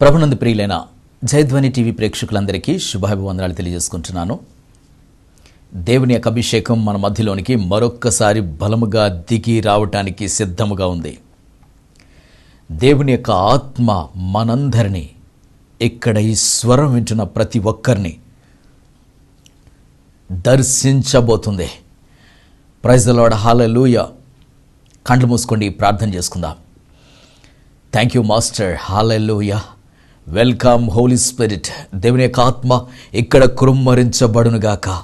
ప్రభునందు ప్రియులైన జయధ్వని టీవీ ప్రేక్షకులందరికీ శుభాభివందనాలు తెలియజేసుకుంటున్నాను. దేవుని యొక్క అభిషేకం మన మధ్యలోనికి మరొక్కసారి బలముగా దిగి రావటానికి సిద్ధముగా ఉంది. దేవుని యొక్క ఆత్మ మనందరినీ ఇక్కడ ఈ స్వరం వింటున్న ప్రతి ఒక్కరిని దర్శించబోతుంది. ప్రైజ్లవాడ హాలూయ కండ్లు మూసుకోండి ప్రార్థన చేసుకుందాం. Thank you master hallelujah welcome holy spirit. దేవుని యొక్క ఆత్మ ఇక్కడ కృమ్మరించబడునుగాక.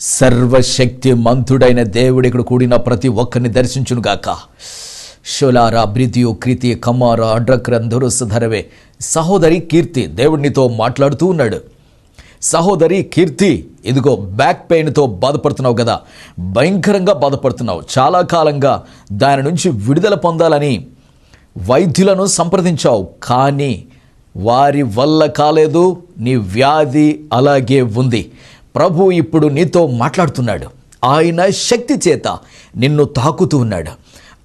సర్వశక్తి మంతుడైన దేవుడు ఇక్కడ కూడిన ప్రతి ఒక్కరిని దర్శించునుగాక. షోలారా బ్రితియో క్రీతి కమార అడ్రక్రంధురు సుధరవే సహోదరి కీర్తి దేవుడినితో మాట్లాడుతూ ఉన్నాడు. సహోదరి కీర్తి ఇదిగో బ్యాక్ పెయిన్తో బాధపడుతున్నావు కదా. భయంకరంగా బాధపడుతున్నావు. చాలా కాలంగా దాని నుంచి విడుదల పొందాలని వైద్యులను సంప్రదించావు. కానీ వారి వల్ల కాలేదు నీ వ్యాధి అలాగే ఉంది. ప్రభు ఇప్పుడు నీతో మాట్లాడుతున్నాడు. ఆయన శక్తి చేత నిన్ను తాకుతూ ఉన్నాడు.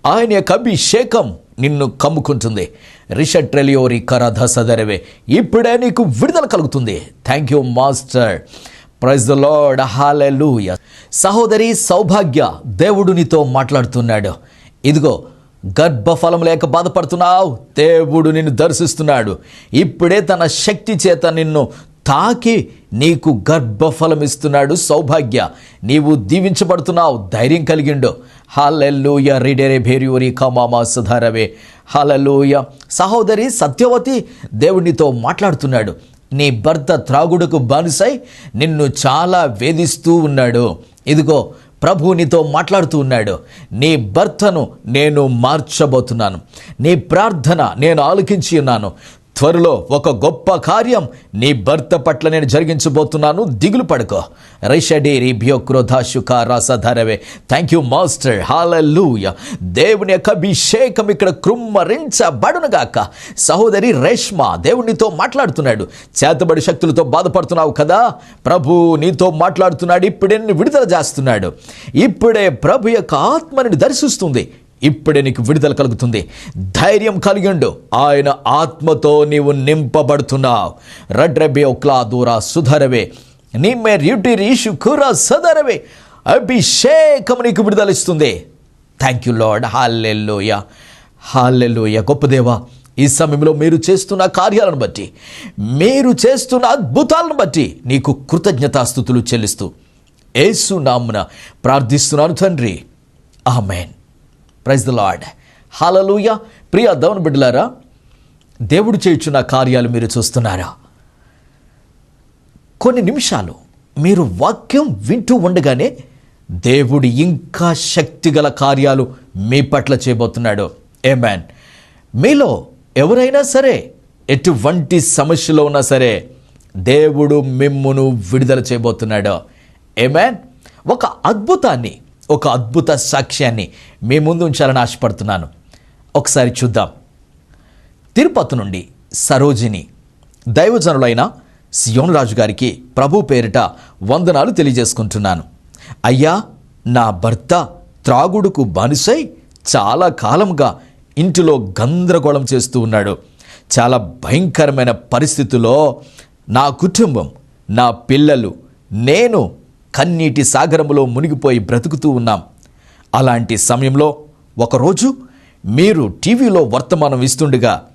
ఆయన యొక్క అభిషేకం నిన్ను కమ్ముకుంటుంది. రిషట్రెలియోరి కరధ సదరవే ఇప్పుడే నీకు విడుదల కలుగుతుంది. Thank you master praise the lord hallelujah సహోదరి సౌభాగ్య దేవుడు నీతో మాట్లాడుతున్నాడు. ఇదిగో గర్భఫలం లేక బాధపడుతున్నావు. దేవుడు నిన్ను దర్శిస్తున్నాడు. ఇప్పుడే తన శక్తి చేత నిన్ను తాకి నీకు గర్భఫలం ఇస్తున్నాడు సౌభాగ్య. నీవు దీవించబడుతున్నావు ధైర్యం కలిగిండు. హాలెల్లుయ రిడెరే భేరియోరి కమామా సుధారవే. హాలెల్లుయ. సహోదరి సత్యవతి దేవునితో మాట్లాడుతున్నాడు. నీ భర్త త్రాగుడుకు బానిసై నిన్ను చాలా వేధిస్తూ ఉన్నాడు. ఇదిగో ప్రభు నీతో మాట్లాడుతూ ఉన్నాడు. నీ భర్తను నేను మార్చబోతున్నాను. నీ ప్రార్థన నేను ఆలకించి ఉన్నాను. త్వరలో ఒక గొప్ప కార్యం నీ భర్త పట్ల నేను జరిగించబోతున్నాను. దిగులు పడుకో. రైషడి రీభియో క్రోధ రసధరవే థ్యాంక్ యూ మాస్టర్ హాలూయ దేవుని యొక్క అభిషేకం ఇక్కడ కృమ్మరించబడునుగాక. సహోదరి రేష్మ దేవునితో మాట్లాడుతున్నాడు. చేతబడి శక్తులతో బాధపడుతున్నావు కదా? ప్రభు నీతో మాట్లాడుతున్నాడు. ఇప్పుడే విడుదల చేస్తున్నాడు. ఇప్పుడే ప్రభు యొక్క ఆత్మని దర్శిస్తుంది. ఇప్పుడే నీకు విడుదల కలుగుతుంది. ధైర్యం కలిగిండు. ఆయన ఆత్మతో నీవు నింపబడుతున్నావు. రడ్రబే ఒక్లా దూరా సుధరవే. నిమ్మే ర్యుటి రీషు కురా సుధరవే అభిషేకం నీకు విడుదలిస్తుంది. Thank you lord hallelujah hallelujah గొప్ప దేవా ఈ సమయంలో మీరు చేస్తున్న కార్యాలను బట్టి మీరు చేస్తున్న అద్భుతాలను బట్టి నీకు కృతజ్ఞతాస్థుతులు చెల్లిస్తూ ఏసు నామున ప్రార్థిస్తున్నాను తండ్రి. Amen. Praise the lord hallelujah ప్రియ దౌన్ బిడ్డలారా దేవుడు చేయుచున్న కార్యాలు మీరు చూస్తున్నారా? కొన్ని నిమిషాలు మీరు వాక్యం వింటూ ఉండగానే దేవుడు ఇంకా శక్తిగల కార్యాలు మీ పట్ల చేయబోతున్నాడు. ఏ మ్యాన్ మీలో ఎవరైనా సరే ఎటువంటి సమస్యలో ఉన్నా సరే దేవుడు మిమ్మును విడుదల చేయబోతున్నాడు. ఏ మ్యాన్ ఒక అద్భుతాన్ని ఒక అద్భుత సాక్ష్యాన్ని మీ ముందు ఉంచాలని ఆశపడుతున్నాను. ఒకసారి చూద్దాం. తిరుపతి నుండి సరోజిని దైవజనులైన సియోన్ రాజు గారికి ప్రభు పేరిట వందనాలు తెలియజేసుకుంటున్నాను. అయ్యా నా భర్త త్రాగుడుకు బానిసై చాలా కాలంగా ఇంటిలో గందరగోళం చేస్తూ ఉన్నాడు. చాలా భయంకరమైన పరిస్థితుల్లో నా కుటుంబం నా పిల్లలు నేను కన్నీటి సాగరములో మునిగిపోయి బ్రతుకుతూ ఉన్నాం. అలాంటి సమయంలో ఒకరోజు మీరు టీవీలో వర్తమానం ఇస్తుండగా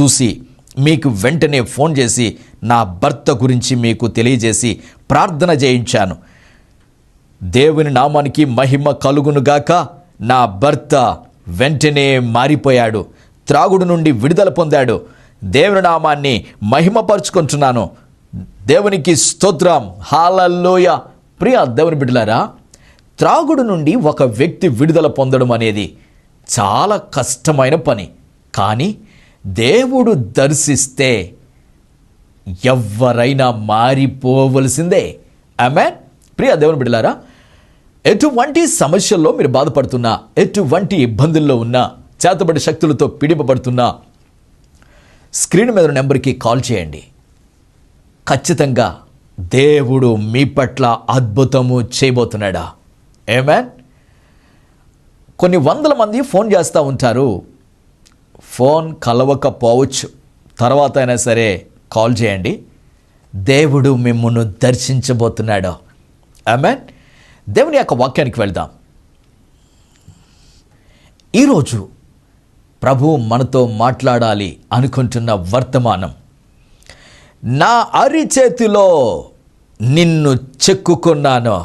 చూసి మీకు వెంటనే ఫోన్ చేసి నా భర్త గురించి మీకు తెలియజేసి ప్రార్థన చేయించాను. దేవుని నామానికి మహిమ కలుగునుగాక నా భర్త వెంటనే మారిపోయాడు. త్రాగుడు నుండి విడుదల పొందాడు. దేవుని నామాన్ని మహిమపరుచుకుంటున్నాను. దేవునికి స్తోత్రం. హాలల్లోయ. ప్రియ దేవుని బిడ్డలారా త్రాగుడు నుండి ఒక వ్యక్తి విడుదల పొందడం అనేది చాలా కష్టమైన పని. కానీ దేవుడు దర్శిస్తే ఎవరైనా మారిపోవలసిందే. ఆమెన్ ప్రియ దేవుని బిడ్డలారా ఎటువంటి సమస్యల్లో మీరు బాధపడుతున్నా ఎటువంటి ఇబ్బందుల్లో ఉన్నా చేతబడి శక్తులతో పీడింపబడుతున్నా స్క్రీన్ మీద నెంబర్కి కాల్ చేయండి. ఖచ్చితంగా దేవుడు మీ పట్ల అద్భుతము చేయబోతున్నాడా? ఏమేన్ కొన్ని వందల మంది ఫోన్ చేస్తూ ఉంటారు. ఫోన్ కలవకపోవచ్చు. తర్వాత అయినా సరే కాల్ చేయండి. దేవుడు మిమ్మల్ని దర్శించబోతున్నాడు. ఆమెన్ దేవుని యొక్క వాక్యానికి వెళ్దాం. ఈరోజు ప్రభు మనతో మాట్లాడాలి అనుకుంటున్న వర్తమానం. నా అరిచేతిలో నిన్ను చెక్కుకున్నాను.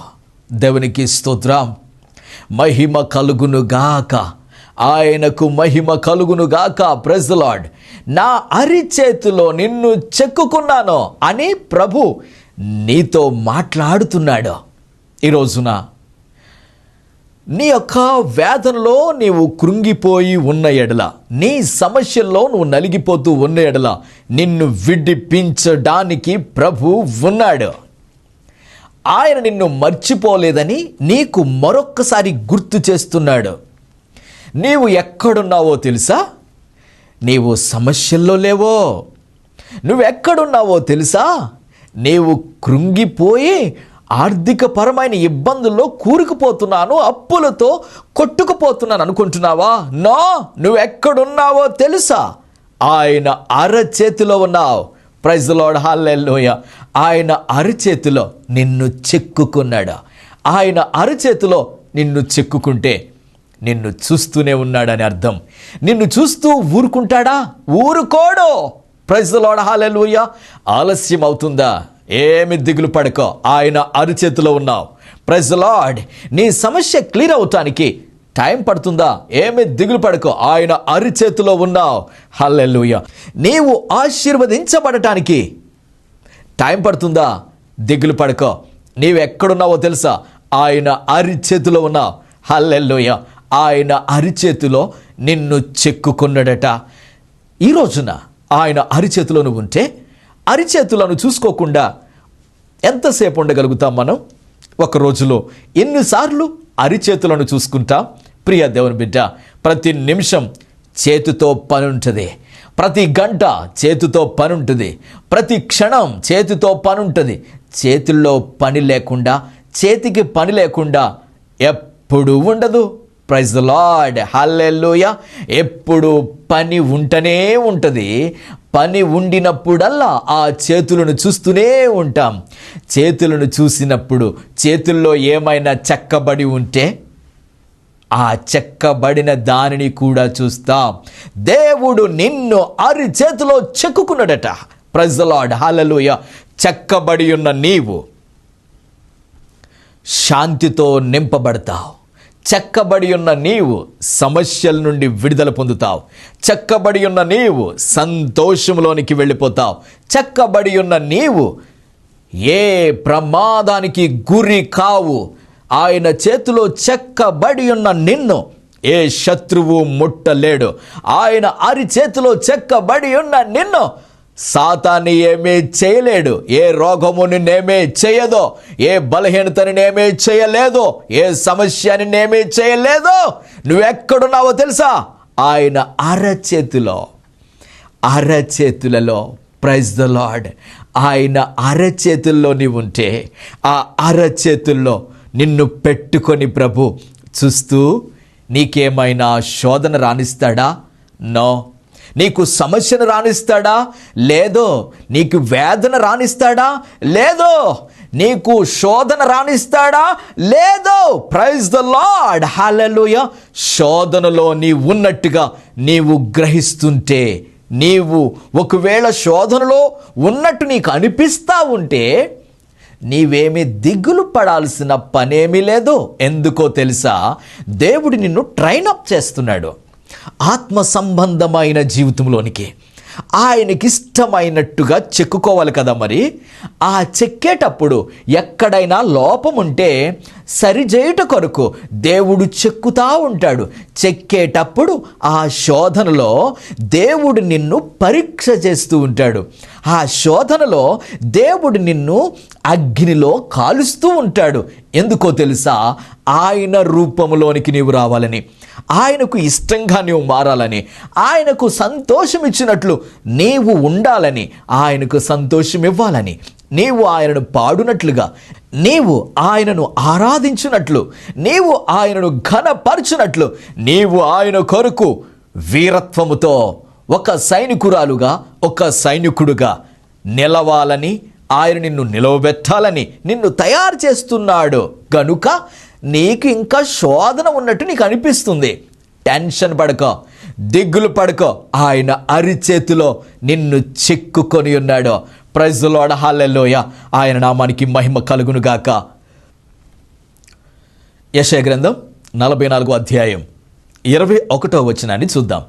దేవునికి స్తోత్రం. మహిమ కలుగును గాక. ఆయనకు మహిమ కలుగును గాక. ప్రెజలాడ్ నా అరిచేతిలో నిన్ను చెక్కుకున్నాను అని ప్రభు నీతో మాట్లాడుతున్నాడు. ఈరోజున నీ యొక్క వేదనలో నీవు కృంగిపోయి ఉన్న ఎడల నీ సమస్యల్లో నువ్వు నలిగిపోతూ ఉన్న ఎడల నిన్ను విడిపించడానికి ప్రభు ఉన్నాడు. ఆయన నిన్ను మర్చిపోలేదని నీకు మరొక్కసారి గుర్తు చేస్తున్నాడు. నీవు ఎక్కడున్నావో తెలుసా? నీవు సమస్యల్లో లేవో? నువ్వెక్కడున్నావో తెలుసా? నీవు కృంగిపోయి ఆర్థిక పరమైన ఇబ్బందుల్లో కూరుకుపోతున్నాను అప్పులతో కొట్టుకుపోతున్నాను అనుకుంటున్నావా? నో నువ్వెక్కడున్నావో తెలుసా? ఆయన అరచేతిలో ఉన్నావు. ప్రైజ్ లాడ్ హాల్లెల్లోయ ఆయన అరచేతిలో నిన్ను చెక్కుకున్నాడు? ఆయన అరచేతిలో నిన్ను చెక్కుకుంటే నిన్ను చూస్తూనే ఉన్నాడని అర్థం. నిన్ను చూస్తూ ఊరుకుంటాడా? ఊరుకోడు. ప్రైజ్ లాడ్ ఆలస్యం అవుతుందా ఏమి దిగులు పడకో. ఆయన అరిచేతిలో ఉన్నావు. ప్రెజ్ లాడ్ నీ సమస్య క్లియర్ అవటానికి టైం పడుతుందా? ఏమి దిగులు పడకో. ఆయన అరిచేతిలో ఉన్నావు. హల్లెల్లుయ నీవు ఆశీర్వదించబడటానికి టైం పడుతుందా? దిగులు పడకో. నీవు ఎక్కడున్నావో తెలుసా? ఆయన అరిచేతిలో ఉన్నావు. హల్లెల్లుయ ఆయన అరిచేతిలో నిన్ను చెక్కుకున్నాడట. ఈ రోజున ఆయన అరిచేతిలో నువ్వు ఉంటే అరిచేతులను చూసుకోకుండా ఎంతసేపు ఉండగలుగుతాం మనం? ఒక రోజులో ఎన్నిసార్లు అరిచేతులను చూసుకుంటాం? ప్రియ దేవుని బిడ్డ ప్రతి నిమిషం చేతితో పని ఉంటుంది ప్రతి గంట చేతితో పని ఉంటుంది ప్రతి క్షణం చేతితో పని ఉంటుంది చేతుల్లో పని లేకుండా చేతికి పని లేకుండా ఎప్పుడు ఉండదు. Praise lord. హల్లెలూయ. ఎప్పుడు పని ఉంటనే ఉంటుంది. పని ఉండినప్పుడల్లా ఆ చేతులను చూస్తూనే ఉంటాం. చేతులను చూసినప్పుడు చేతుల్లో ఏమైనా చెక్కబడి ఉంటే ఆ చెక్కబడిన దానిని కూడా చూస్తాం. దేవుడు నిన్ను అరి చేతిలో చెక్కుకున్నాడట. ప్రజలాడ్ హాలలోయ చెక్కబడి ఉన్న నీవు శాంతితో నింపబడతావు. చెక్కబడి ఉన్న నీవు సమస్యల నుండి విడుదల పొందుతావు. చెక్కబడి ఉన్న నీవు సంతోషంలోనికి వెళ్ళిపోతావు. చెక్కబడి ఉన్న నీవు ఏ ప్రమాదానికి గురి కావు. ఆయన చేతిలో చెక్కబడి ఉన్న నిన్ను ఏ శత్రువు ముట్టలేడు. ఆయన అరి చేతిలో చెక్కబడి ఉన్న నిన్ను సాతాన్ని ఏమీ చేయలేడు. ఏ రోగము నిన్నేమీ చేయదో ఏ బలహీనతని నేమీ చేయలేదో ఏ సమస్యని నేమీ చేయలేదో నువ్వెక్కడున్నావో తెలుసా? ఆయన అరచేతిలో అరచేతులలో ప్రైజ్ ద లార్డ్ ఆయన అరచేతుల్లో నీవు ఉంటే ఆ అరచేతుల్లో నిన్ను పెట్టుకొని ప్రభు చూస్తూ నీకేమైనా శోధన రాణిస్తాడా? నో. నీకు సమస్యను రాణిస్తాడా లేదో. నీకు వేదన రాణిస్తాడా లేదో. నీకు శోధన రాణిస్తాడా లేదో. ప్రైజ్ ద లార్డ్ హాలూయ శోధనలో నీవు ఉన్నట్టుగా నీవు గ్రహిస్తుంటే నీవు ఒకవేళ శోధనలో ఉన్నట్టు నీకు అనిపిస్తా ఉంటే నీవేమి దిగులు పడాల్సిన పనేమీ లేదు. ఎందుకో తెలుసా? దేవుడు నిన్ను ట్రైన్ అప్ చేస్తున్నాడు. ఆత్మ సంబంధమైన జీవితంలోనికి ఆయనకి ఇష్టమైనట్టుగా చెక్కుకోవాలి కదా మరి. ఆ చెక్కేటప్పుడు ఎక్కడైనా లోపం ఉంటే సరిచేయుట కొరకు దేవుడు చెక్కుతా ఉంటాడు. చెక్కేటప్పుడు ఆ శోధనలో దేవుడు నిన్ను పరీక్ష చేస్తూ ఉంటాడు. ఆ శోధనలో దేవుడు నిన్ను అగ్నిలో కాలుస్తూ ఉంటాడు. ఎందుకో తెలుసా? ఆయన రూపంలోనికి నీవు రావాలని. ఆయనకు ఇష్టంగా నీవు మారాలని ఆయనకు సంతోషం ఇచ్చినట్లు నీవు ఉండాలని ఆయనకు సంతోషం ఇవ్వాలని నీవు ఆయనను పాడునట్లుగా నీవు ఆయనను ఆరాధించినట్లు నీవు ఆయనను ఘనపరచునట్లు నీవు ఆయన కొరకు వీరత్వముతో ఒక సైనికురాలుగా ఒక సైనికుడుగా నిలవాలని ఆయన నిన్ను నిలవబెట్టాలని నిన్ను తయారు చేస్తున్నాడు. గనుక నీకు ఇంకా శోధన ఉన్నట్టు నీకు అనిపిస్తుంది. టెన్షన్ పడకో. దిగులు పడకో. ఆయన అరిచేతిలో నిన్ను చిక్కుకొని ఉన్నాడు. ప్రజలోడ హాలెల్లోయ ఆయన నామానికి మహిమ కలుగునుగాక. యశయ గ్రంథం నలభై నాలుగో అధ్యాయం ఇరవై ఒకటో వచనాన్ని చూద్దాం.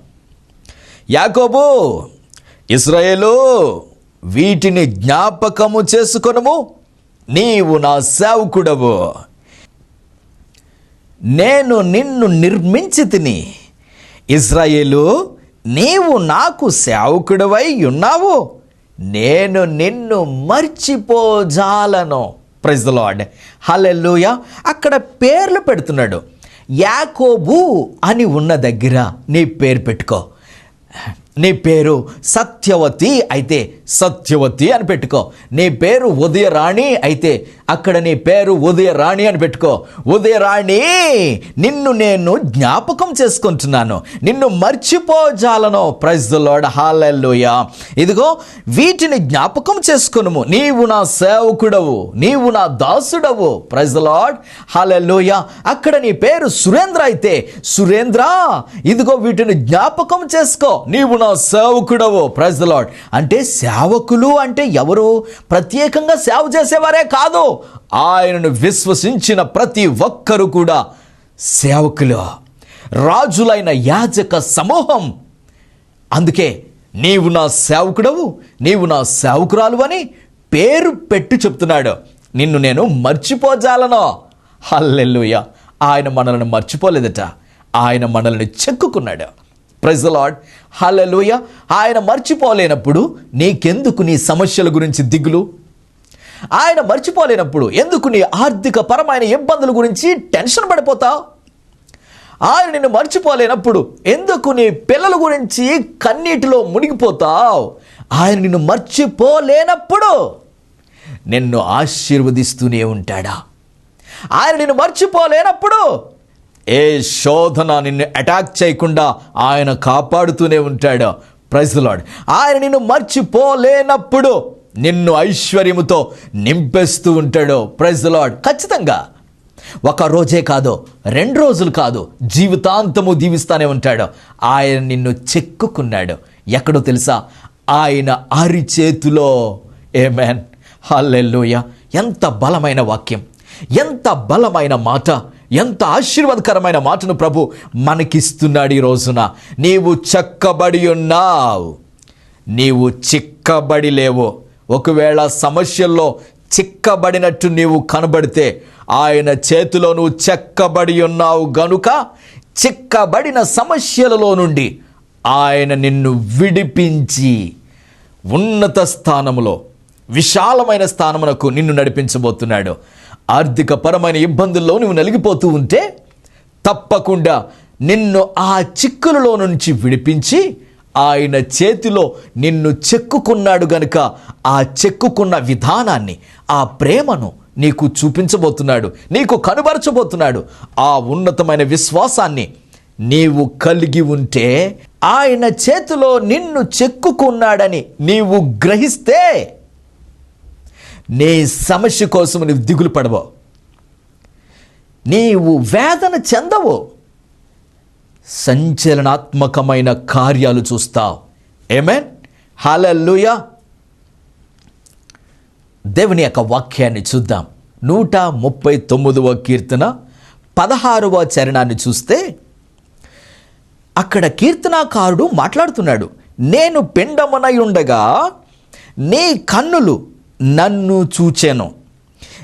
యాకోబు ఇస్రాయేలు వీటిని జ్ఞాపకము చేసుకొనము. నీవు నా సేవకుడవు. నేను నిన్ను నిర్మించి తిని. ఇజ్రాయేలు నీవు నాకు సేవకుడవై ఉన్నావు. నేను నిన్ను మర్చిపోజాలను. ప్రైజ్ ద లార్డ్ అక్కడ పేర్లు పెడుతున్నాడు. యాకోబు అని ఉన్న దగ్గర నీ పేరు పెట్టుకో. నీ పేరు సత్యవతి అయితే సత్యవతి అని పెట్టుకో. నీ పేరు ఉదయరాణి అయితే అక్కడ నీ పేరు ఉదయరాణి అని పెట్టుకో. ఉదయరాణి నిన్ను నేను జ్ఞాపకం చేసుకుంటున్నాను. నిన్ను మర్చిపోజాలను. ప్రైజ్ ద లార్డ్ హాలెల్లుయ ఇదిగో వీటిని జ్ఞాపకం చేసుకునుము. నీవు నా సేవకుడవు. నీవు నా దాసుడవు. ప్రైజ్ లాడ్ లార్డ్ హాలెల్లుయ అక్కడ నీ పేరు సురేంద్ర అయితే సురేంద్ర ఇదిగో వీటిని జ్ఞాపకం చేసుకో. నీవు నా సేవకుడవు. ప్రైజ్ ద అంటే సేవకులు అంటే ఎవరు? ప్రత్యేకంగా సేవ చేసేవారే కాదు. ఆయనను విశ్వసించిన ప్రతి ఒక్కరు కూడా సేవకులు. రాజులైన యాజక సమూహం. అందుకే నీవు నా సేవకుడవు నీవు నా సేవకురాలు అని పేరు పెట్టి చెప్తున్నాడు. నిన్ను నేను మర్చిపోజాలను. హల్లెల్లుయ ఆయన మనల్ని మర్చిపోలేదట. ఆయన మనల్ని చెక్కుకున్నాడు. ప్రైజ్ లాడ్ హలలోయ ఆయన మర్చిపోలేనప్పుడు నీకెందుకు నీ సమస్యల గురించి దిగులు? ఆయన మర్చిపోలేనప్పుడు ఎందుకు నీ ఆర్థిక పరమైన ఇబ్బందుల గురించి టెన్షన్ పడిపోతావు? ఆయన నిన్ను మర్చిపోలేనప్పుడు ఎందుకు నీ పిల్లల గురించి కన్నీటిలో మునిగిపోతావు? ఆయన నిన్ను మర్చిపోలేనప్పుడు నిన్ను ఆశీర్వదిస్తూనే ఉంటాడా? ఆయన నిన్ను మర్చిపోలేనప్పుడు ఏ శోధన నిన్ను అటాక్ చేయకుండా ఆయన కాపాడుతూనే ఉంటాడు. ప్రైజ్లాడ్ ఆయన నిన్ను మర్చిపోలేనప్పుడు నిన్ను ఐశ్వర్యముతో నింపేస్తూ ఉంటాడు. ప్రైజ్లాడ్ ఖచ్చితంగా. ఒక రోజే కాదు రెండు రోజులు కాదు జీవితాంతము దీవిస్తానే ఉంటాడు. ఆయన నిన్ను చెక్కుకున్నాడు. ఎక్కడో తెలుసా? ఆయన అరిచేతిలో. ఏ మ్యాన్ హల్లెల్లోయ ఎంత బలమైన వాక్యం. ఎంత బలమైన మాట. ఎంత ఆశీర్వాదకరమైన మాటను ప్రభు మనకిస్తున్నాడు ఈ రోజున. నీవు చెక్కబడి ఉన్నావు. నీవు చిక్కబడి లేవు. ఒకవేళ సమస్యల్లో చిక్కబడినట్టు నీవు కనబడితే ఆయన చేతిలో నువ్వు చెక్కబడి ఉన్నావు గనుక చిక్కబడిన సమస్యలలో నుండి ఆయన నిన్ను విడిపించి ఉన్నత స్థానములో విశాలమైన స్థానమునకు నిన్ను నడిపించబోతున్నాడు. ఆర్థిక పరమైన ఇబ్బందుల్లో నువ్వు నలిగిపోతూ ఉంటే తప్పకుండా నిన్ను ఆ చిక్కులలో నుంచి విడిపించి ఆయన చేతిలో నిన్ను చెక్కుకున్నాడు గనుక ఆ చెక్కుకున్న విధానాన్ని ఆ ప్రేమను నీకు చూపించబోతున్నాడు నీకు కనుబరచబోతున్నాడు. ఆ ఉన్నతమైన విశ్వాసాన్ని నీవు కలిగి ఉంటే ఆయన చేతిలో నిన్ను చెక్కుకున్నాడని నీవు గ్రహిస్తే నీ సమస్య కోసం నువ్వు దిగులు పడవు. నీవు వేదన చెందవు. సంచలనాత్మకమైన కార్యాలు చూస్తావు. ఏమేన్ హలల్లుయా దేవుని యొక్క వాక్యాన్ని చూద్దాం. నూట ముప్పై తొమ్మిదవ కీర్తన పదహారవ చరణాన్ని చూస్తే అక్కడ కీర్తనాకారుడు మాట్లాడుతున్నాడు. నేను పిండమునై ఉండగా నీ కన్నులు నన్ను చూచెను.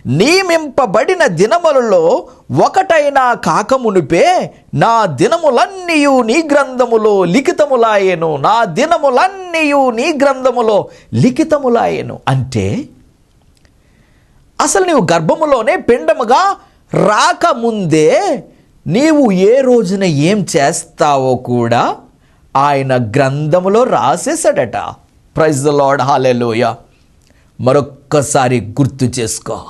నియమింపబడిన దినములలో ఒకటైనా కాకమునిపే నా దినములన్నీయు నీ గ్రంథములో లిఖితములాయెను. నా దినములన్నీయు నీ గ్రంథములో లిఖితములాయెను. అంటే అసలు నీవు గర్భములోనే పిండముగా రాకముందే నీవు ఏ రోజున ఏం చేస్తావో కూడా ఆయన గ్రంథములో రాసేసాడట ప్రైజ్ ద లార్డ్ హాలెలోయా మరొక్కసారి గుర్తు చేసుకో.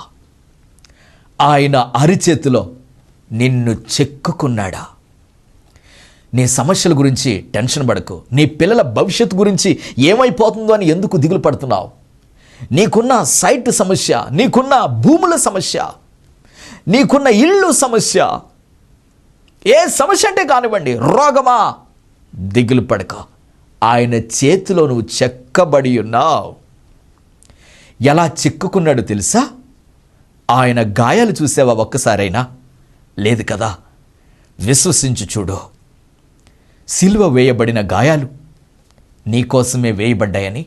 ఆయన అరిచేతిలో నిన్ను చెక్కుకున్నాడా. నీ సమస్యల గురించి టెన్షన్ పడకు. నీ పిల్లల భవిష్యత్తు గురించి ఏమైపోతుందో అని ఎందుకు దిగులు పడుతున్నావు? నీకున్న సైట్ సమస్య నీకున్న భూముల సమస్య నీకున్న ఇల్లు సమస్య ఏ సమస్య అంటే కానివ్వండి రోగమా దిగులు పడక. ఆయన చేతిలో నువ్వు చెక్కబడి ఉన్నావు. ఎలా చిక్కుకున్నాడు తెలుసా? ఆయన గాయాలు చూసావా ఒక్కసారైనా? లేదు కదా. విశ్వసించు చూడు. సిలువ వేయబడిన గాయాలు నీకోసమే వేయబడ్డాయని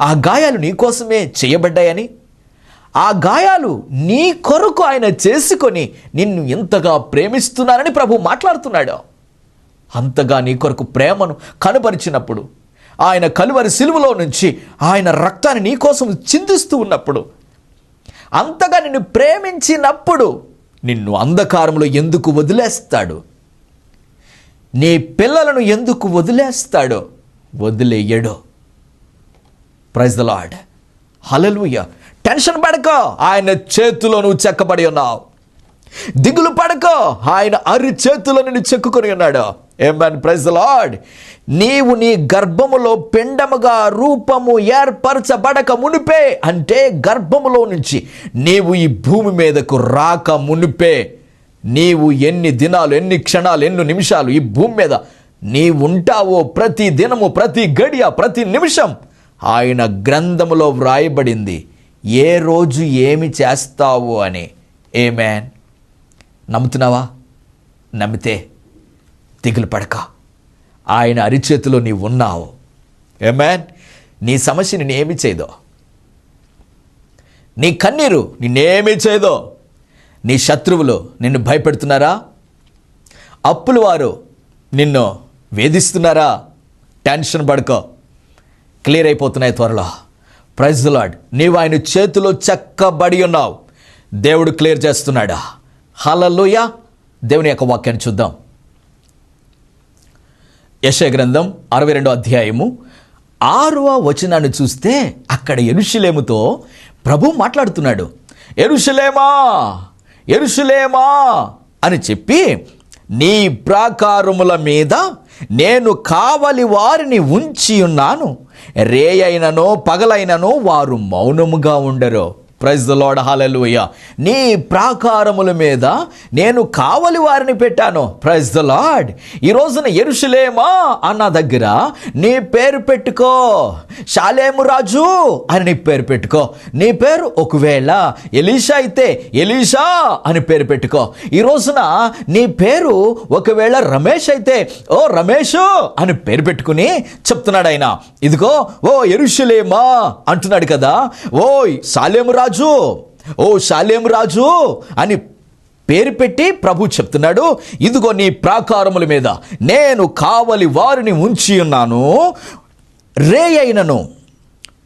ఆ గాయాలు నీకోసమే చేయబడ్డాయని ఆ గాయాలు నీ కొరకు ఆయన చేసుకొని నిన్ను ఎంతగా ప్రేమిస్తున్నానని ప్రభు మాట్లాడుతున్నాడు. అంతగా నీ కొరకు ప్రేమను కనుపరిచినప్పుడు ఆయన కలువరి సిలువలో నుంచి ఆయన రక్తాన్ని నీ కోసం చిందిస్తూ ఉన్నప్పుడు అంతగా నిన్ను ప్రేమించినప్పుడు నిన్ను అంధకారంలో ఎందుకు వదిలేస్తాడు? నీ పిల్లలను ఎందుకు వదిలేస్తాడో? వదిలేయడు. Praise the lord hallelujah tension పడకో. ఆయన చేతిలో నువ్వు చెక్కబడి ఉన్నావు. దిగులు పడకో. ఆయన అరి చేతుల నుండి చెక్కుకొని ఉన్నాడు. ఏమన్ ప్రైజ్ లార్డ్ నీవు నీ గర్భములో పిండముగా రూపము ఏర్పరచబడక మునిపే. అంటే గర్భములో నుంచి నీవు ఈ భూమి మీదకు రాక మునిపే. నీవు ఎన్ని దినాలు ఎన్ని క్షణాలు ఎన్ని నిమిషాలు ఈ భూమి మీద నీవుంటావో ప్రతి దినము ప్రతి గడియ ప్రతి నిమిషం ఆయన గ్రంథములో వ్రాయబడింది. ఏ రోజు ఏమి చేస్తావు అని. ఏమేన్ నమ్ముతున్నావా? నమ్మితే దిగులు పడక. ఆయన అరిచేతిలో నీవు ఉన్నావు. ఏమేన్ నీ సమస్య నేనేమి చేయదో. నీ కన్నీరు నిన్నేమి చేయదో. నీ శత్రువులు నిన్ను భయపెడుతున్నారా? అప్పులు వారు నిన్ను వేధిస్తున్నారా? టెన్షన్ పడుకో. క్లియర్ అయిపోతున్నాయి త్వరలో. ప్రైజ్ లాడ్ నీవు ఆయన చేతిలో చక్కబడి ఉన్నావు. దేవుడు క్లియర్ చేస్తున్నాడా? హలలోయ. దేవుని యొక్క వాక్యాన్ని చూద్దాం. యశ గ్రంథం అరవై రెండో అధ్యాయము ఆరవ వచనాన్ని చూస్తే అక్కడ ఎరుషులేముతో ప్రభు మాట్లాడుతున్నాడు. ఎరుషులేమా ఎరుషులేమా అని చెప్పి నీ ప్రాకారముల మీద నేను కావలి వారిని ఉంచి ఉన్నాను. రే అయిననో పగలైననో వారు మౌనముగా ఉండరు. ప్రైజ్ ద లాడ్ హాలెలూయ నీ ప్రాకారముల మీద నేను కావలి వారిని పెట్టాను. ప్రైజ్ ద లార్డ్ ఈ రోజున ఎరుషులేమా అన్న దగ్గర నీ పేరు పెట్టుకో. షాలేము రాజు అని నీ పేరు పెట్టుకో. నీ పేరు ఒకవేళ ఎలీషా అయితే ఎలీషా అని పేరు పెట్టుకో. ఈ రోజున నీ పేరు ఒకవేళ రమేష్ అయితే ఓ రమేష్ అని పేరు పెట్టుకుని చెప్తున్నాడు ఆయన. ఇదిగో ఓ ఎరుషులేమా అంటున్నాడు కదా. ఓ సాలేము రాజు రాజు ఓ శాలేం రాజు అని పేరు పెట్టి ప్రభు చెప్తున్నాడు ఇదిగో నీ ప్రాకారముల మీద నేను కావలి వారిని ఉంచి ఉన్నాను రే అయినను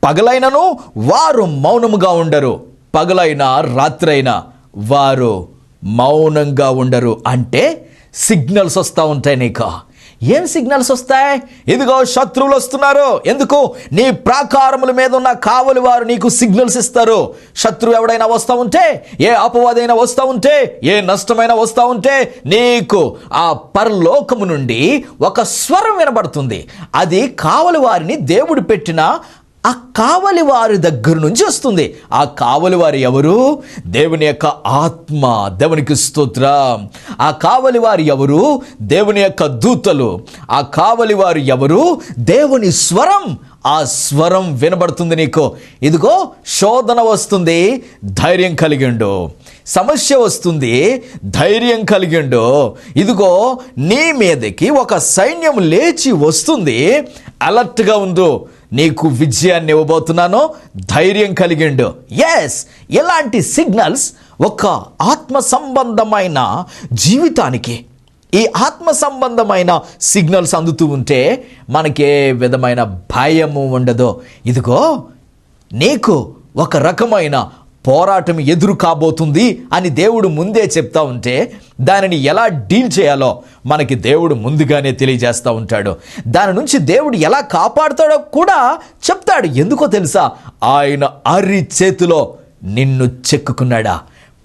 పగలైనను వారు మౌనముగా ఉండరు పగలైనా రాత్రైనా వారు మౌనంగా ఉండరు. అంటే సిగ్నల్స్ వస్తూ ఉంటాయి నీకా. ఏం సిగ్నల్స్ వస్తాయి? ఇదిగో శత్రువులు వస్తున్నారు. ఎందుకు? నీ ప్రాకారముల మీద ఉన్న కావలి వారు నీకు సిగ్నల్స్ ఇస్తారు. శత్రువు ఎవడైనా వస్తూ ఉంటే ఏ అపవాదైనా వస్తూ ఉంటే ఏ నష్టమైనా వస్తూ ఉంటే నీకు ఆ పరలోకము నుండి ఒక స్వరం వినబడుతుంది. అది కావలి వారిని దేవుడు పెట్టిన ఆ కావలి వారి దగ్గర నుంచి వస్తుంది. ఆ కావలి వారు ఎవరు? దేవుని యొక్క ఆత్మ దేవునికి స్తోత్రం. ఆ కావలి వారు ఎవరు? దేవుని యొక్క దూతలు. ఆ కావలి వారు ఎవరు? దేవుని స్వరం. ఆ స్వరం వినబడుతుంది నీకు. ఇదిగో శోధన వస్తుంది ధైర్యం కలిగిండు సమస్య వస్తుంది ధైర్యం కలిగిండు ఇదిగో నీ మీదకి ఒక సైన్యం లేచి వస్తుంది. అలర్ట్గా ఉందో నీకు విజయాన్ని ఇవ్వబోతున్నాను ధైర్యం కలిగిండు. ఎస్ ఎలాంటి సిగ్నల్స్ ఒక ఆత్మ సంబంధమైన జీవితానికి? ఈ ఆత్మ సంబంధమైన సిగ్నల్స్ అందుతూ ఉంటే మనకే విధమైన భయము ఉండదు. ఇదిగో నీకు ఒక రకమైన పోరాటం ఎదురు కాబోతుంది అని దేవుడు ముందే చెప్తా ఉంటే దానిని ఎలా డీల్ చేయాలో మనకి దేవుడు ముందుగానే తెలియజేస్తూ ఉంటాడు. దాని నుంచి దేవుడు ఎలా కాపాడుతాడో కూడా చెప్తాడు. ఎందుకో తెలుసా? ఆయన అరి చేతిలో నిన్ను చెక్కుకున్నాడా.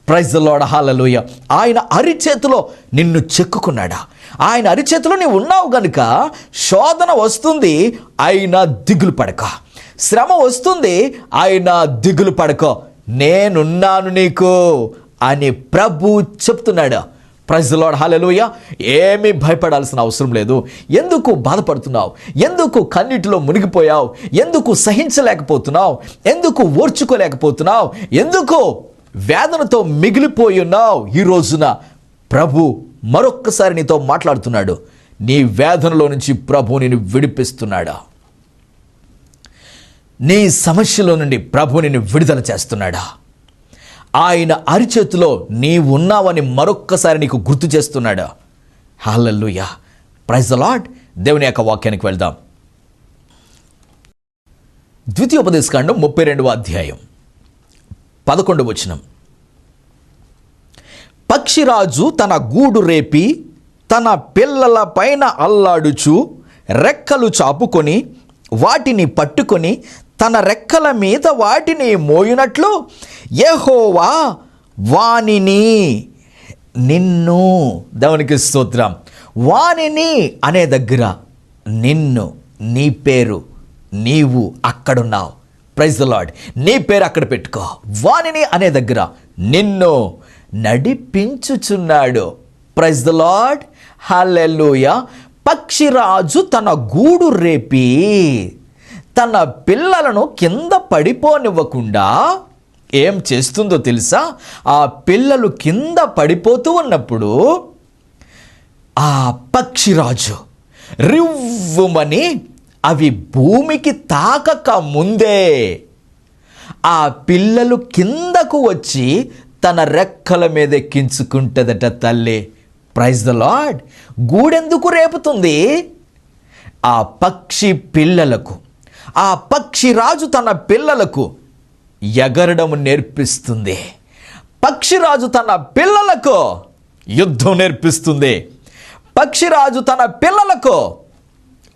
ప్రైజ్ లోడ హాలలోయ ఆయన అరిచేతిలో నిన్ను చెక్కుకున్నాడా. ఆయన అరిచేతిలో నీవు ఉన్నావు గనుక శోధన వస్తుంది అయినా దిగులు పడక. శ్రమ వస్తుంది అయినా దిగులు పడక. నేనున్నాను నీకు అని ప్రభు చెప్తున్నాడు. ప్రజలోడ్ హాలెలుయ ఏమీ భయపడాల్సిన అవసరం లేదు. ఎందుకు బాధపడుతున్నావు? ఎందుకు కన్నీటిలో మునిగిపోయావు? ఎందుకు సహించలేకపోతున్నావు? ఎందుకు ఓర్చుకోలేకపోతున్నావు? ఎందుకు వేదనతో మిగిలిపోయి ఉన్నావు? ఈ రోజున ప్రభు మరొక్కసారి నీతో మాట్లాడుతున్నాడు. నీ వేదనలో నుంచి ప్రభు నిన్ను విడిపిస్తున్నాడా? నీ సమస్యలో నుండి ప్రభు నిన్ను విడుదల చేస్తున్నాడా? ఆయన అరిచేతిలో నీ ఉన్నావని మరొక్కసారి నీకు గుర్తు చేస్తున్నాడా? హాలల్లుయా. ప్రైజ్ లాడ్ దేవుని యొక్క వాక్యానికి వెళ్దాం. ద్వితీయోపదేశకాండం ముప్పై రెండవ అధ్యాయం. పదకొండు వచనం. పక్షిరాజు తన గూడు రేపి తన పిల్లల పైన అల్లాడుచు రెక్కలు చాపుకొని వాటిని పట్టుకొని తన రెక్కల మీద వాటిని మోయునట్లు యెహోవా వానిని నిన్ను దేవునికి స్తోత్రం. వానిని అనే దగ్గర నిన్ను నీ పేరు నీవు అక్కడున్నావు. ప్రైజ్ లార్డ్ నీ పేరు అక్కడ పెట్టుకో. వానిని అనే దగ్గర నిన్ను నడిపించుచున్నాడు. ప్రైజ్ ద లార్డ్ హల్లెలూయ పక్షిరాజు తన గూడు రేపి తన పిల్లలను కింద పడిపోనివ్వకుండా ఏం చేస్తుందో తెలుసా? ఆ పిల్లలు కింద పడిపోతూ ఉన్నప్పుడు ఆ పక్షిరాజు రివ్వుమని అవి భూమికి తాకక ముందే ఆ పిల్లలు కిందకు వచ్చి తన రెక్కల మీద ఎక్కించుకుంటుందట తల్లి. ప్రైజ్ ద లాడ్ గూడెందుకు రేపుతుంది? ఆ పక్షి పిల్లలకు. ఆ పక్షి రాజు తన పిల్లలకు ఎగరడం నేర్పిస్తుంది. పక్షిరాజు తన పిల్లలకు యుద్ధం నేర్పిస్తుంది. పక్షిరాజు తన పిల్లలకు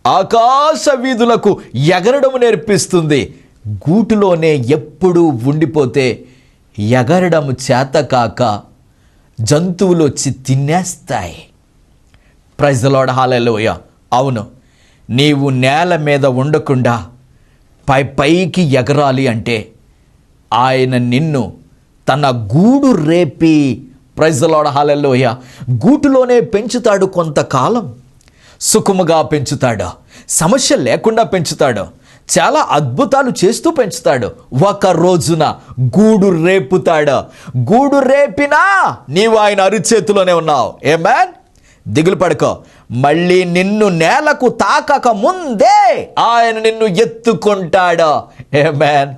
ఆకాశ వీధులకు ఎగరడం నేర్పిస్తుంది. గూటులోనే ఎప్పుడూ ఉండిపోతే ఎగరడం చేతకాక జంతువులు వచ్చి తినేస్తాయి. ప్రజలోడ హాలలోయ అవును నీవు నేల మీద ఉండకుండా పై పైకి ఎగరాలి అంటే ఆయన నిన్ను తన గూడు రేపి ప్రజలోడ హాలలోయ గూటులోనే పెంచుతాడు కొంతకాలం సుఖముగా పెంచుతాడు సమస్య లేకుండా పెంచుతాడు చాలా అద్భుతాలు చేస్తూ పెంచుతాడు. ఒక రోజున గూడు రేపుతాడు. గూడు రేపినా నీవు ఆయన అరిచేతిలోనే ఉన్నావు. ఏ మ్యాన్ దిగులు పడుకో. మళ్ళీ నిన్ను నేలకు తాకక ముందే ఆయన నిన్ను ఎత్తుకుంటాడు. ఏ మ్యాన్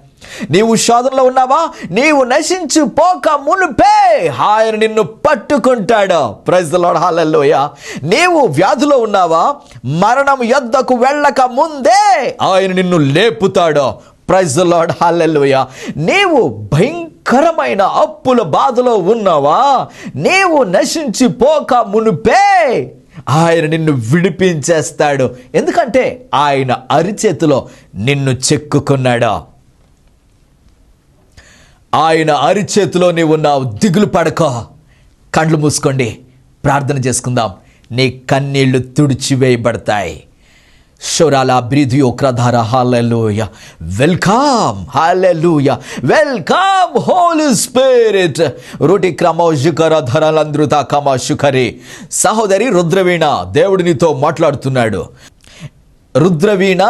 నీవు శోధనలో ఉన్నావా? నీవు నశించు పోక మునుపే ఆయన నిన్ను పట్టుకుంటాడు. ప్రైజ్ హాలలోయ నీవు వ్యాధిలో ఉన్నావా? మరణం యొద్దకు వెళ్ళక ముందే ఆయన నిన్ను లేపుతాడు. ప్రైజ్ లాడ్ హాలలోయ నీవు భయం భయంకరమైన అప్పుల బాధలో ఉన్నావా? నీవు నశించి పోక మునుపే ఆయన నిన్ను విడిపించేస్తాడు. ఎందుకంటే ఆయన అరిచేతిలో నిన్ను చెక్కుకున్నాడు? ఆయన అరిచేతిలో నీవు ఉన్నావు. దిగులు పడకో. కండ్లు మూసుకోండి. ప్రార్థన చేసుకుందాం. నీ కన్నీళ్ళు తుడిచివేయబడతాయి. షోరాల బ్రిదియో క్రధార hallelujah welcome hallelujah welcome holy spirit రోటి క్రమ శుకర ధరలంద్రుత కమ శుకరి సహోదరి రుద్రవీణ దేవుడినితో మాట్లాడుతున్నాడు రుద్రవీణ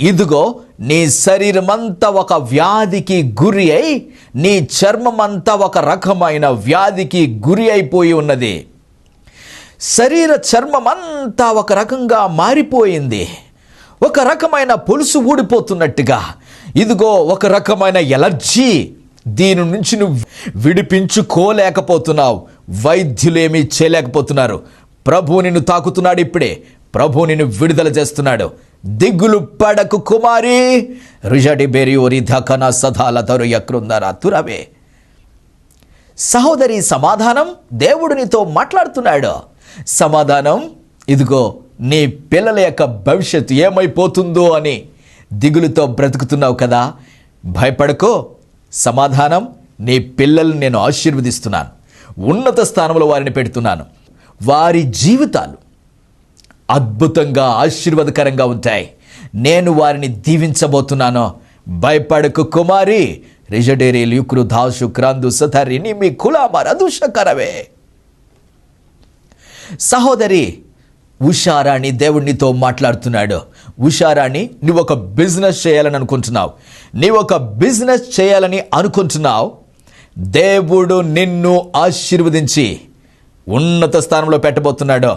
ఇదిగో నీ శరీరమంతా ఒక వ్యాధికి గురి అయి నీ చర్మమంతా ఒక రకమైన వ్యాధికి గురి అయిపోయి ఉన్నది శరీర చర్మం అంతా ఒక రకంగా మారిపోయింది. ఒక రకమైన పొలుసు ఊడిపోతున్నట్టుగా. ఇదిగో ఒక రకమైన ఎలర్జీ. దీని నుంచి నువ్వు విడిపించుకోలేకపోతున్నావు. వైద్యులేమీ చేయలేకపోతున్నారు. ప్రభు నిన్ను తాకుతున్నాడు ఇప్పుడే. ప్రభు నిన్ను విడుదల చేస్తున్నాడు. దిగులు పడకు కుమారి. రిజడి బెరియోరి ధకన సదాల తరు తురవే. సహోదరి సమాధానం దేవుడు నీతో మాట్లాడుతున్నాడు. సమాధానం ఇదిగో నీ పిల్లల యొక్క భవిష్యత్తు ఏమైపోతుందో అని దిగులుతో బ్రతుకుతున్నావు కదా భయపడకో. సమాధానం నీ పిల్లల్ని నేను ఆశీర్వదిస్తున్నాను. ఉన్నత స్థానంలో వారిని పెడుతున్నాను. వారి జీవితాలు అద్భుతంగా ఆశీర్వాదకరంగా ఉంటాయి. నేను వారిని దీవించబోతున్నాను. భయపడకు కుమారి. రిజడేరీలు యుక్రు దాసు క్రాందు సతరి నీ మీ కులామర దుషకరవే. సహోదరి ఉషారాణి దేవుడినితో మాట్లాడుతున్నాడు. ఉషారాణి నువ్వు ఒక బిజినెస్ చేయాలని అనుకుంటున్నావు. నీవు ఒక బిజినెస్ చేయాలని అనుకుంటున్నావు. దేవుడు నిన్ను ఆశీర్వదించి ఉన్నత స్థానంలో పెట్టబోతున్నాడు.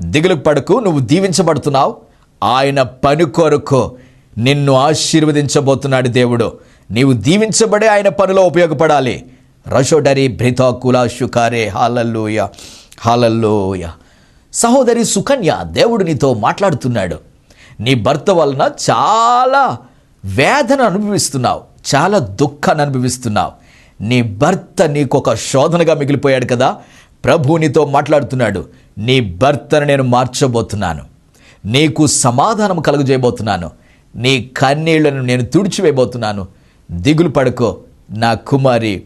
దిగులు పడుకు నువ్వు దీవించబడుతున్నావు. ఆయన పని కొరకు నిన్ను ఆశీర్వదించబోతున్నాడు దేవుడు. నీవు దీవించబడే ఆయన పనిలో ఉపయోగపడాలి. రషోడరి భృతాకుల శుకారే హాలల్లోయ హాలల్లోయ సహోదరి సుకన్య దేవుడు నీతో మాట్లాడుతున్నాడు. నీ భర్త వలన చాలా వేదన అనుభవిస్తున్నావు. చాలా దుఃఖాన్ని అనుభవిస్తున్నావు. నీ భర్త నీకు ఒక శోధనగా మిగిలిపోయాడు కదా. ప్రభు నీతో మాట్లాడుతున్నాడు. నీ భర్తను నేను మార్చబోతున్నాను. నీకు సమాధానం కలుగజేయబోతున్నాను. నీ కన్నీళ్ళను నేను తుడిచివేయబోతున్నాను. దిగులు పడుకో. నా కుమారి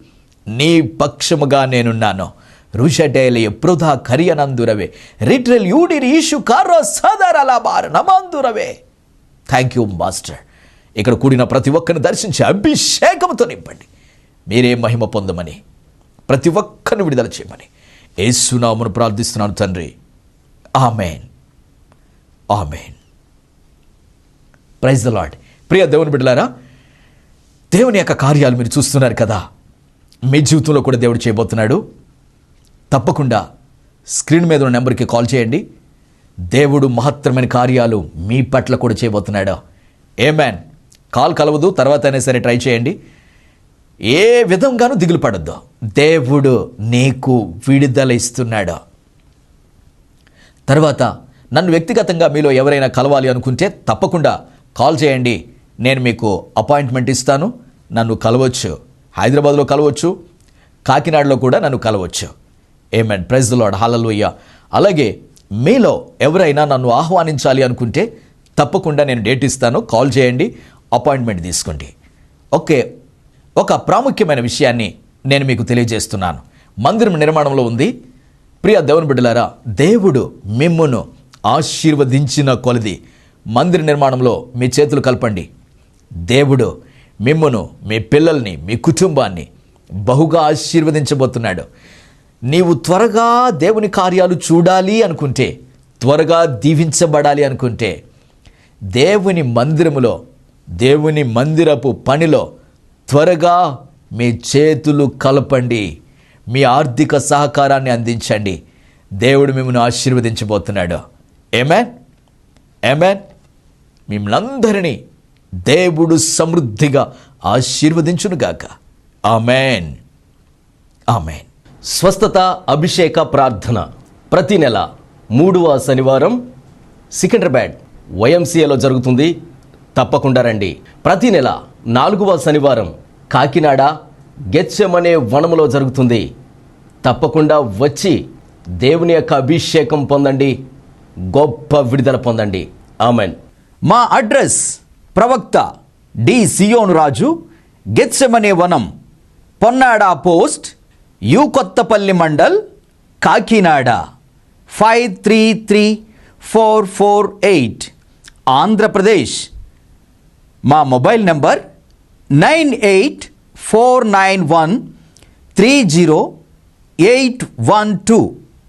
నీ పక్షముగా నేనున్నాను. ఋషటేలి ఎప్రుధా ಕರಿಯನಂದುರವೆ రిట్రెల్ ಯೂಡಿರಿ ಈಶು కారో ಸದರಲ బార నమందురవే. థ్యాంక్ యూ మాస్టర్ ఇక్కడ కూడిన ప్రతి ఒక్కరిని దర్శించి అభిషేకంతో నింపండి. మీరే మహిమ పొందమని ప్రతి ఒక్కరిని విడుదల చేయమని. ఏసునామును ప్రార్థిస్తున్నాను తండ్రి. Amen. Amen. Praise the Lord ప్రియ దేవుని బిడ్డలారా దేవుని యొక్క కార్యాలు మీరు చూస్తున్నారు కదా. మీ జీవితంలో కూడా దేవుడు చేయబోతున్నాడు. తప్పకుండా స్క్రీన్ మీద ఉన్న నెంబర్కి కాల్ చేయండి. దేవుడు మహత్తరమైన కార్యాలు మీ పట్ల కూడా చేయబోతున్నాడు. ఏ మ్యాన్ కాల్ కలవదు తర్వాత అయినా సరే ట్రై చేయండి. ఏ విధంగానూ దిగులు పడద్దు. దేవుడు నీకు విడుదల ఇస్తున్నాడు. తర్వాత నన్ను వ్యక్తిగతంగా మీలో ఎవరైనా కలవాలి అనుకుంటే తప్పకుండా కాల్ చేయండి. నేను మీకు అపాయింట్మెంట్ ఇస్తాను. నన్ను కలవచ్చు. హైదరాబాద్లో కలవచ్చు. కాకినాడలో కూడా నన్ను కలవచ్చు. ఏమెన్ ప్రైజ్ లాడ్ హాలలోయ అలాగే మీలో ఎవరైనా నన్ను ఆహ్వానించాలి అనుకుంటే తప్పకుండా నేను డేట్ ఇస్తాను. కాల్ చేయండి. అపాయింట్మెంట్ తీసుకోండి. ఓకే. ఒక ప్రాముఖ్యమైన విషయాన్ని నేను మీకు తెలియజేస్తున్నాను. మందిరం నిర్మాణంలో ఉంది. ప్రియ దేవుని బిడ్డలారా దేవుడు మిమ్మును ఆశీర్వదించిన కొలది. మందిర నిర్మాణంలో మీ చేతులు కలపండి. దేవుడు మిమ్మును మీ పిల్లల్ని మీ కుటుంబాన్ని బహుగా ఆశీర్వదించబోతున్నాడు. నీవు త్వరగా దేవుని కార్యాలు చూడాలి అనుకుంటే త్వరగా దీవించబడాలి అనుకుంటే దేవుని మందిరములో దేవుని మందిరపు పనిలో త్వరగా మీ చేతులు కలపండి మీ ఆర్థిక సహకారాన్ని అందించండి. దేవుడు మిమ్మల్ని ఆశీర్వదించబోతున్నాడు. ఏమేన్ మిమ్మల్ని అందరినీ దేవుడు సమృద్ధిగా ఆశీర్వదించునుగాక. ఆమెన్ ఆమెన్ స్వస్థత అభిషేక ప్రార్థన. ప్రతి నెల మూడవ శనివారం సికింద్రాబాద్ వైఎంసీఏలో జరుగుతుంది. తప్పకుండా రండి. ప్రతి నెల నాలుగవ శనివారం కాకినాడ గెచ్చమనే వనములో జరుగుతుంది. తప్పకుండా వచ్చి దేవుని యొక్క అభిషేకం పొందండి. గొప్ప విడుదల పొందండి. ఆమెన్. మా అడ్రస్ ప్రవక్త డి సియోను రాజు గెత్సెమనే వనం Ponnada post U Kothapalli mandal Kakinada. Five three three four four eight Andhra Pradesh. మా mobile number nine eight four nine one three zero eight one two.